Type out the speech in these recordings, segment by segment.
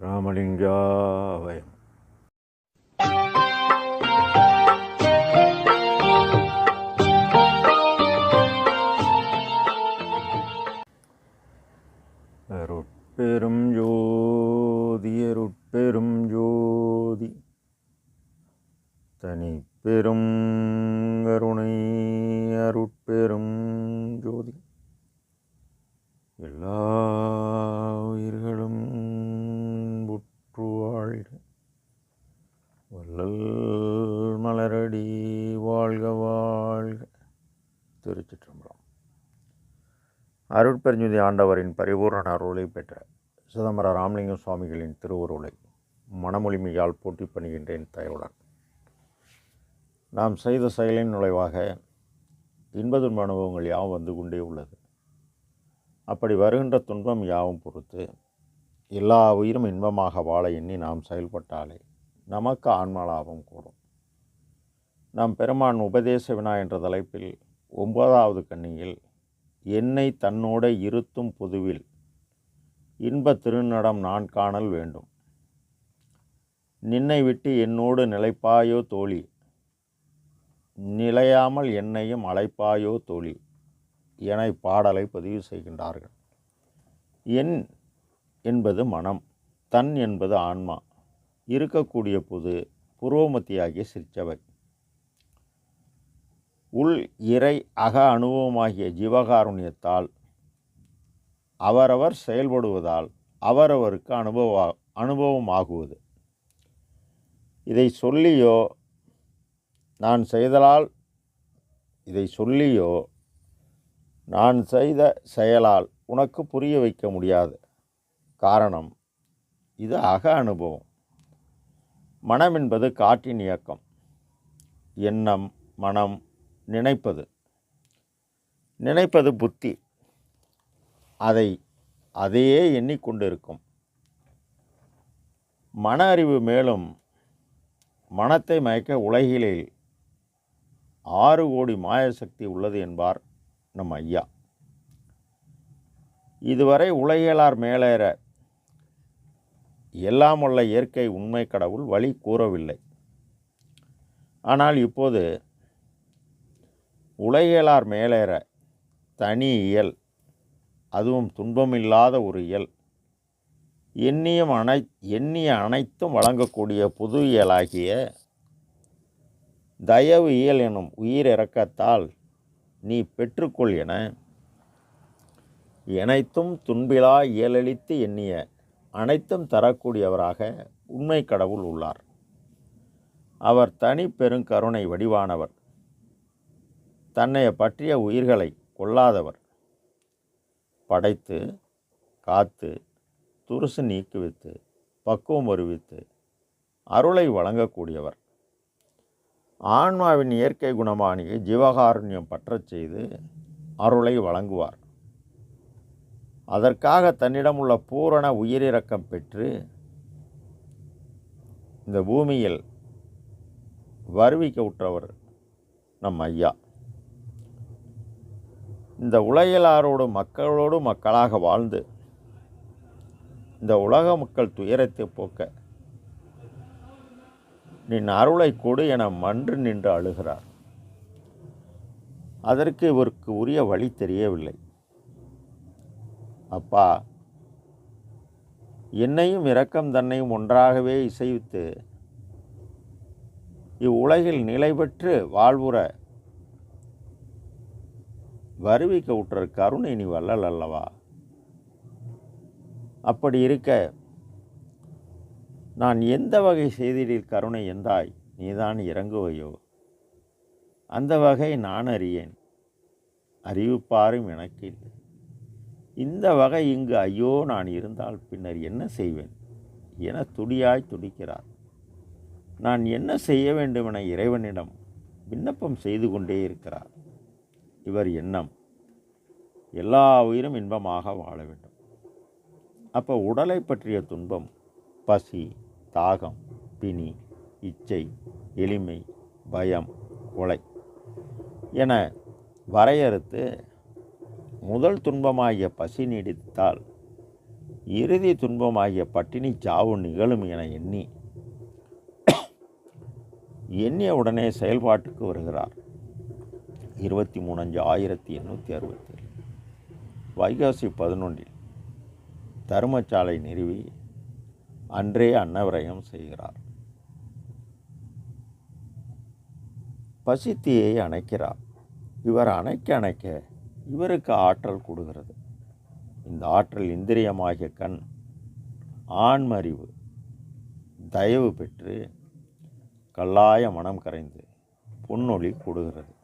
ராமலிங்காவயம் அருட்பெரும் ஜோதியருட்பெரும் அருட்பெருஞ்சுதி ஆண்டவரின் பரிபூரண அருளை பெற்ற சிதம்பர ராமலிங்கம் சுவாமிகளின் திருவுருளை மனமொழிமையால் போட்டி பணிகின்றேன் தயவுடன் நாம் செய்த செயலின் நுழைவாக இன்ப துன்ப அனுபவங்கள் யாவும் வந்து கொண்டே உள்ளது. அப்படி வருகின்ற துன்பம் யாவும் பொறுத்து எல்லா உயிரும் இன்பமாக வாழ எண்ணி நாம் செயல்பட்டாலே நமக்கு ஆன்ம லாபம் கூடும். நாம் பெருமான் உபதேச வினா என்ற தலைப்பில் ஒன்பதாவது கண்ணியில் என்னை தன்னோட இருத்தும் பொதுவில். இன்ப திருநடம் நான் காணல் வேண்டும். நின்னை விட்டு என்னோடு நிலைப்பாயோ தோழி? நிலையாமல் என்னையும் அழைப்பாயோ தோழி? என பாடலை பதிவு செய்கின்றார்கள். என் என்பது மனம் தன் என்பது ஆன்மா. இருக்கக்கூடிய பொது புரோமத்தியாகிய சிற்சவை உள் இறை அக அனுபவமாகிய ஜீவகாருண்யத்தால் அவரவர் செயல்படுவதால் அவரவருக்கு அனுபவ அனுபவமாகுவது. இதை சொல்லியோ நான் செய்தலால் இதை சொல்லியோ நான் செய்த செயலால் உனக்கு புரிய வைக்க முடியாது. காரணம் இது அக அனுபவம். மனம் என்பது காற்றின் இயக்கம். எண்ணம் மனம் நினைப்பது. நினைப்பது புத்தி. அதை அதையே எண்ணிக்கொண்டிருக்கும் மன அறிவு மேலும் மனத்தை மயக்க உலகிலே ஆறு கோடி மாயசக்தி உள்ளது என்பார் நம் ஐயா. இதுவரை உலகியலார் மேலேற எல்லாம் உள்ள இயற்கை உண்மை கடவுள் வழி கூறவில்லை. ஆனால் இப்போது உலகியலார் மேலேற தனி இயல் அதுவும் துன்பமில்லாத ஒரு இயல். எண்ணியம் அனை எண்ணிய அனைத்தும் வழங்கக்கூடிய புது இயலாகிய தயவு இயல் எனும் உயிர் இறக்கத்தால் நீ பெற்றுக்கொள் என அனைத்தும் துன்பிலா இயலளித்து எண்ணிய அனைத்தும் தரக்கூடியவராக உண்மை கடவுள் உள்ளார். அவர் தனி பெருங்கருணை வடிவானவர். தன்னை பற்றிய உயிர்களை கொல்லாதவர். படைத்து காத்து துருசு நீக்குவித்து பக்குவம் வருவித்து அருளை வழங்கக்கூடியவர். ஆன்மாவின் இயற்கை குணமானியை ஜீவகாருண்யம் பற்றச் செய்து அருளை வழங்குவார். அதற்காக தன்னிடம் உள்ள பூரண உயிரிறக்கம் பெற்று இந்த பூமியில் வருவிக்க உற்றவர் நம் ஐயா. இந்த உலகிலாரோடு மக்களோடு மக்களாக வாழ்ந்து இந்த உலக மக்கள் துயரத்தை போக்க நின் அருளை கொடு என மன்று நின்று அழுகிறார். அதற்கு இவருக்கு உரிய வழி தெரியவில்லை. அப்பா என்னையும் இரக்கம் தன்னையும் ஒன்றாகவே இசைவித்து இவ்வுலகில் நிலை பெற்று வாழ்வுற வருவிக்க உற்ற கருணை நீ வல்லல் அல்லவா? அப்படி இருக்க நான் எந்த வகை செய்தியில் கருணை எந்தாய் நீதான் இறங்குவையோ? அந்த வகை நான் அறியேன். அறிவிப்பாரும் எனக்கு இல்லை இந்த வகை இங்கு ஐயோ நான் இருந்தால் பின்னர் என்ன செய்வேன்? என துடியாய் துடிக்கிறார். நான் என்ன செய்ய வேண்டுமென இறைவனிடம் விண்ணப்பம் செய்து கொண்டே இருக்கிறார். இவர் எண்ணம் எல்லா உயிரும் இன்பமாக வாழ வேண்டும். அப்போ உடலை பற்றிய துன்பம் பசி தாகம் பிணி இச்சை எளிமை பயம் கொலை என வரையறுத்து முதல் துன்பமாகிய பசி நீடித்தால் இறுதி துன்பமாகிய பட்டினி சாவு நிகழும் என எண்ணி எண்ணிய உடனே செயல்பாட்டுக்கு வருகிறார். இருபத்தி மூணு அஞ்சு ஆயிரத்தி எண்ணூற்றி அறுபத்தி வைகாசி பதினொன்றில் தருமச்சாலை நிறுவி அன்றே அன்னவிரயம் செய்கிறார். பசித்தியை அணைக்கிறார். இவர் அணைக்க அணைக்க இவருக்கு ஆற்றல் கொடுக்கிறது. இந்த ஆற்றல் இந்திரியமாகிய கண் ஆண்மறிவு தயவு பெற்று கல்லாய மனம் கரைந்து பொன்னொளி கொடுகிறது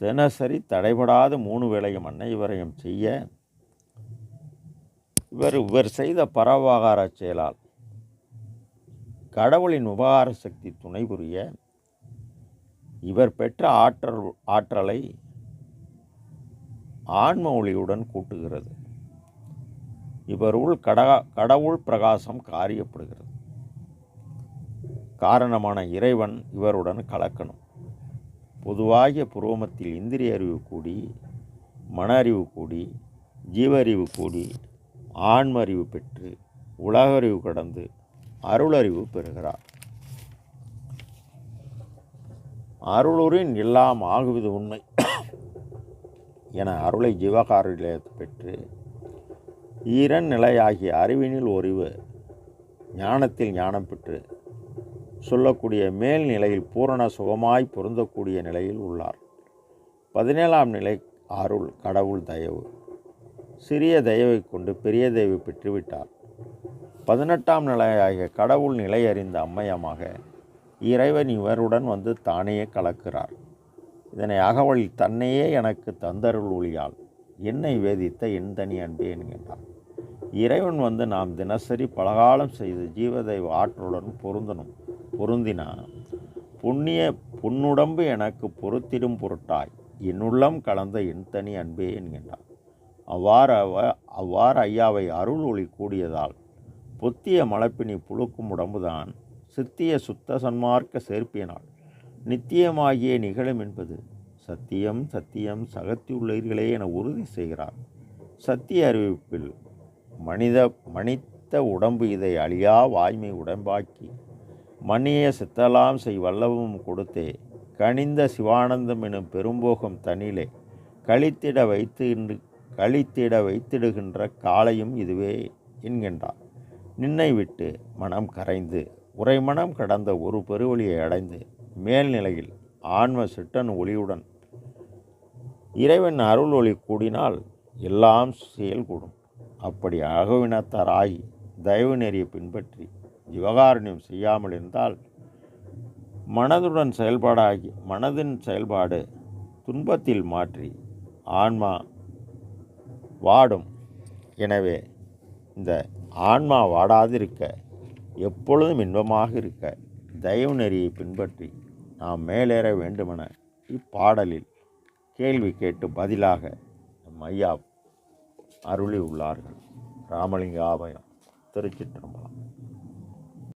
தினசரி தடைபடாத மூணு வேளையும் அன்னைவரையும் செய்ய இவர் இவர் செய்த பரவாகார செயலால் கடவுளின் உபகார சக்தி துணை புரிய இவர் பெற்ற ஆற்றல் ஆற்றலை ஆன்ம ஒளியுடன் கூட்டுகிறது. இவருள் கட கடவுள் பிரகாசம் காரியப்படுகிறது. காரணமான இறைவன் இவருடன் கலக்கணும். பொதுவாகிய புரோமத்தில் இந்திரிய அறிவு கூடி மன அறிவு கூடி ஜீவ அறிவு கூடி ஆன்ம அறிவு பெற்று உலக அறிவு கடந்து அருளறிவு பெறுகிறார். அருளுரின் எல்லாம் ஆகுவது உண்மை என அருளை ஜீவகாரிலே பெற்று ஈரன் நிலையாகிய அறிவினில் ஒறிவு ஞானத்தில் ஞானம் பெற்று சொல்லக்கூடிய மேல் நிலையில் பூரண சுகமாய் பொருந்தக்கூடிய நிலையில் உள்ளார். பதினேழாம் நிலை அருள் கடவுள் தயவு. சிறிய தயவை கொண்டு பெரிய தயவு பெற்றுவிட்டார். பதினெட்டாம் நிலையாகிய கடவுள் நிலை அறிந்த அம்மையமாக இறைவன் இவருடன் வந்து தானே கலக்கிறார். இதனை அகவலில் தன்னையே எனக்கு தந்தருள் ஒளியால் என்னை வேதித்த என் தனி அன்பே என்கின்றார். இறைவன் வந்து நாம் தினசரி பலகாலம் செய்து ஜீவதெய்வ ஆற்றலுடன் பொருந்தணும். பொருந்தினா புண்ணிய புன்னுடம்பு எனக்கு பொறுத்திடும் பொருட்டாய் என்னுள்ளம் கலந்த என் தனி அன்பே என்கின்றான். அவ்வாறு அவ அவ்வாறு ஐயாவை அருள் ஒளி கூடியதால் பொத்திய மலப்பினி புழுக்கும் உடம்புதான் சித்திய சுத்த சன்மார்க்க சேர்ப்பியனால் நித்தியமாகிய நிகழும் என்பது. சத்தியம் சத்தியம் சகத்தியுள்ளீர்களே என உறுதி செய்கிறார். சத்திய அறிவிப்பில் மனித மனித உடம்பு இதை அழியா வாய்மை உடம்பாக்கி மணிய சித்தலாம் செய் வல்லவும் கொடுத்தே. கனிந்த சிவானந்தம் எனும் பெரும்போகம் தனிலே கழித்திட வைத்து கழித்திட வைத்திடுகின்ற காலையும் இதுவே என்கின்றார். நின்னை விட்டு மனம் கரைந்து உரைமனம் கடந்த ஒரு பெருவழியை அடைந்து மேல்நிலையில் ஆன்ம சிட்டன் ஒளியுடன் இறைவன் அருள் ஒளி கூடினால் எல்லாம் செயல்கூடும். அப்படி அகவினத்தராகி தயவு நெறியை பின்பற்றி ஜீவகாருண்யம் செய்யாமல் இருந்தால் மனதுடன் செயல்பாடாகி மனதின் செயல்பாடு துன்பத்தில் மாற்றி ஆன்மா வாடும். எனவே இந்த ஆன்மா வாடாதிருக்க எப்பொழுதும் இன்பமாக இருக்க தயவு நெறியை பின்பற்றி நாம் மேலேற வேண்டுமென இப்பாடலில் கேள்வி கேட்டு பதிலாக நம் ஐயா அருளி உள்ளார்கள் ராமலிங்க ஆபயம் திருச்சிற்றம்பலம்.